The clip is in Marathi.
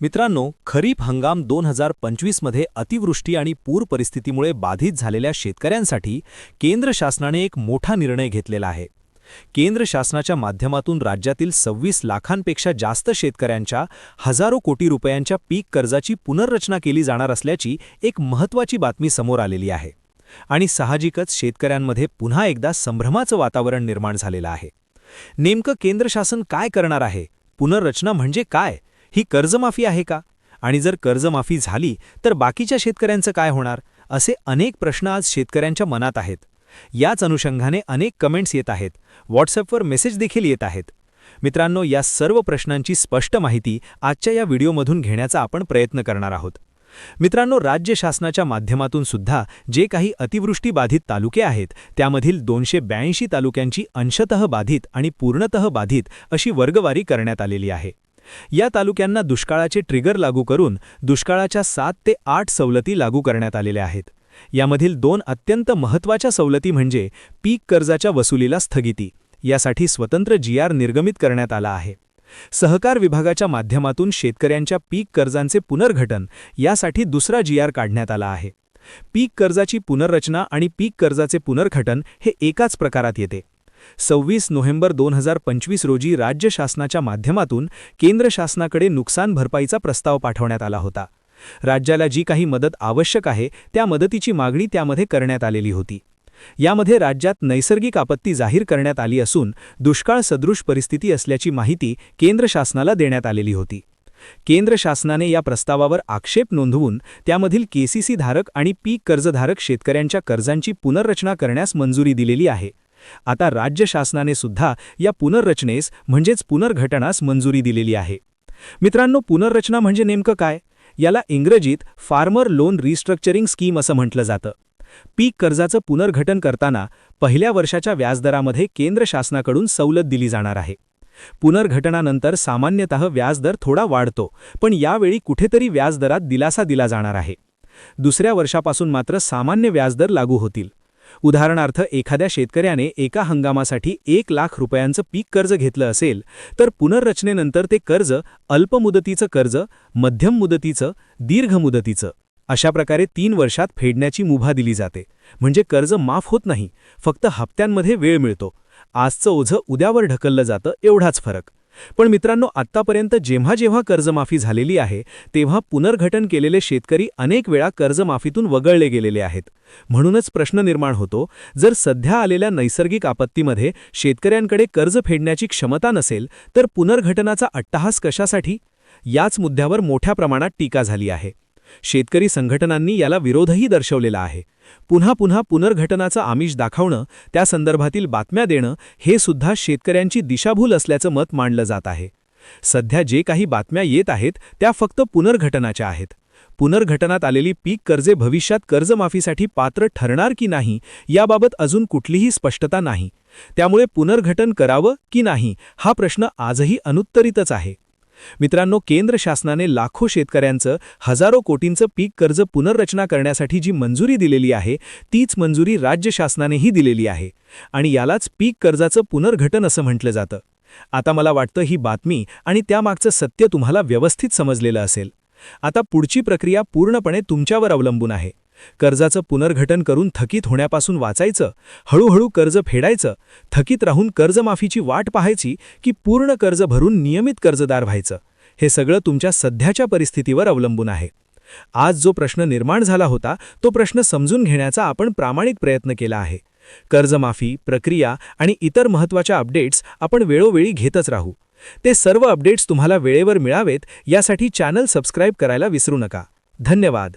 मित्रांनो खरीप हंगाम दोन हजार पंचवीसमध्ये अतिवृष्टी आणि पूर परिस्थितीमुळे बाधित झालेल्या शेतकऱ्यांसाठी केंद्र शासनाने एक मोठा निर्णय घेतलेला आहे. केंद्र शासनाच्या माध्यमातून राज्यातील सव्वीस लाखांपेक्षा जास्त शेतकऱ्यांच्या हजारो कोटी रुपयांच्या पीक कर्जाची पुनर्रचना केली जाणार असल्याची एक महत्त्वाची बातमी समोर आलेली आहे. आणि साहजिकच शेतकऱ्यांमध्ये पुन्हा एकदा संभ्रमाचं वातावरण निर्माण झालेलं आहे. नेमकं केंद्र शासन काय करणार आहे? पुनर्रचना म्हणजे काय? ही कर्जमाफी आहे का? आणि जर कर्जमाफी झाली तर बाकीच्या शेतकऱ्यांचं काय होणार? असे अनेक प्रश्न आज शेतकऱ्यांच्या मनात आहेत. याच अनुषंगाने अनेक कमेंट्स येत आहेत. व्हॉट्सअपवर मेसेज देखील येत आहेत. मित्रांनो या सर्व प्रश्नांची स्पष्ट माहिती आजच्या या व्हिडिओमधून घेण्याचा आपण प्रयत्न करणार आहोत. मित्रांनो राज्य शासनाच्या माध्यमातून सुद्धा जे काही अतिवृष्टी बाधित तालुके आहेत त्यामधील दोनशे ब्याऐंशी तालुक्यांची अंशतः बाधित आणि पूर्णतः बाधित अशी वर्गवारी करण्यात आलेली आहे. या तालुक्यांना दुष्काळाचे ट्रिगर लागू करून दुष्काळाच्या सात ते आठ सवलती लागू करण्यात आलेल्या आहेत. यामधील दोन अत्यंत महत्त्वाच्या सवलती म्हणजे पीक कर्जाच्या वसुलीला स्थगिती यासाठी स्वतंत्र जी आर निर्गमित करण्यात आला आहे. सहकार विभागाच्या माध्यमातून शेतकऱ्यांच्या पीक कर्जांचे पुनर्घटन यासाठी दुसरा जी आर काढण्यात आला आहे. पीक कर्जाची पुनर्रचना आणि पीक कर्जाचे पुनर्घटन हे एकाच प्रकारात येते. सव्वीस नोव्हेंबर दोन हजार पंचवीस रोजी राज्य शासनाच्या माध्यमातून केंद्र शासनाकडे नुकसान भरपाईचा प्रस्ताव पाठवण्यात आला होता. राज्याला जी काही मदत आवश्यक आहे त्या मदतीची मागणी त्यामध्ये करण्यात आलेली होती. यामध्ये राज्यात नैसर्गिक आपत्ती जाहीर करण्यात आली असून दुष्काळ सदृश परिस्थिती असल्याची माहिती केंद्र शासनाला देण्यात आलेली होती. केंद्र शासनाने या प्रस्तावावर आक्षेप नोंदवून त्यामधील केसीसी धारक आणि पीक कर्जधारक शेतकऱ्यांच्या कर्जांची पुनर्रचना करण्यास मंजुरी दिलेली आहे. आता राज्य शासनाने सुद्धा या पुनर्रचनेस म्हणजेच पुनर्घटनास मंजुरी दिलेली आहे. मित्रांनो पुनर्रचना म्हणजे नेमकं काय? याला इंग्रजीत फार्मर लोन रिस्ट्रक्चरिंग स्कीम असं म्हटलं जातं. पीक कर्जाचं पुनर्घटन करताना पहिल्या वर्षाच्या व्याजदरामध्ये केंद्र शासनाकडून सवलत दिली जाणार आहे. पुनर्घटनानंतर सामान्यतः व्याजदर थोडा वाढतो पण यावेळी कुठेतरी व्याजदरात दिलासा दिला जाणार आहे. दुसऱ्या वर्षापासून मात्र सामान्य व्याजदर लागू होतील. उदाहरणार्थ एखाद्या शेतकऱ्याने एका हंगामासाठी एक लाख रुपयांचं पीक कर्ज घेतलं असेल तर पुनर्रचनेनंतर ते कर्ज अल्पमुदतीचं कर्ज मध्यम मुदतीचं दीर्घ मुदतीचं. अशा प्रकारे तीन वर्षात फेडण्याची मुभा दिली जाते. म्हणजे कर्ज माफ होत नाही फक्त हप्त्यांमध्ये वेळ मिळतो. आजचं ओझं उद्यावर ढकललं जातं एवढाच फरक. पण मित्रांनो आत्तापर्यंत जेव्हा जेव्हा कर्जमाफी झालेली आहे तेव्हा पुनर्घटन केलेले शेतकरी अनेक वेळा कर्जमाफीतून वगळले गेलेले आहेत. म्हणूनच प्रश्न निर्माण होतो जर सध्या आलेल्या नैसर्गिक आपत्तीमध्ये शेतकऱ्यांकडे कर्ज फेडण्याची क्षमता नसेल तर पुनर्घटनाचा अट्टहास कशासाठी? याच मुद्द्यावर मोठ्या प्रमाणात टीका झाली आहे. शेतकरी संघटनांनी याला विरोधही दर्शवलेला आहे. पुन्हा पुन्हा पुनर्घटनाचं आमिष दाखवणं त्या संदर्भातील बातम्या देणं हे सुद्धा शेतकऱ्यांची दिशाभूल असल्याचं मत मांडलं जात आहे. सध्या जे काही बातम्या येत आहेत त्या फक्त पुनर्घटनाच्या आहेत. पुनर्घटनात आलेली पीक कर्जे भविष्यात कर्जमाफीसाठी पात्र ठरणार की नाही याबाबत अजून कुठलीही स्पष्टता नाही. त्यामुळे पुनर्घटन करावं की नाही हा प्रश्न आजही अनुत्तरितच आहे. मित्रांनो केंद्र शासनाने लाखो शेतकऱ्यांचं हजारो कोटींचं पीक कर्ज पुनर्रचना करण्यासाठी जी मंजुरी दिलेली आहे तीच मंजुरी राज्य शासनानेही दिलेली आहे आणि यालाच पीक कर्जाचं पुनर्घटन असं म्हटलं जातं. आता मला वाटतं ही बातमी आणि त्यामागचं सत्य तुम्हाला व्यवस्थित समजलेलं असेल. आता पुढची प्रक्रिया पूर्णपणे तुमच्यावर अवलंबून आहे. कर्जाचं पुनर्घटन करून थकीत होण्यापासून वाचायचं हळूहळू कर्ज फेडायचं थकीत राहून कर्जमाफीची वाट पाहायची की पूर्ण कर्ज भरून नियमित कर्जदार व्हायचं हे सगळं तुमच्या सध्याच्या परिस्थितीवर अवलंबून आहे. आज जो प्रश्न निर्माण झाला होता तो प्रश्न समजून घेण्याचा आपण प्रामाणिक प्रयत्न केला आहे. कर्जमाफी प्रक्रिया आणि इतर महत्त्वाच्या अपडेट्स आपण वेळोवेळी घेतच राहू. ते सर्व अपडेट्स तुम्हाला वेळेवर मिळावेत यासाठी चॅनल सबस्क्राईब करायला विसरू नका. धन्यवाद.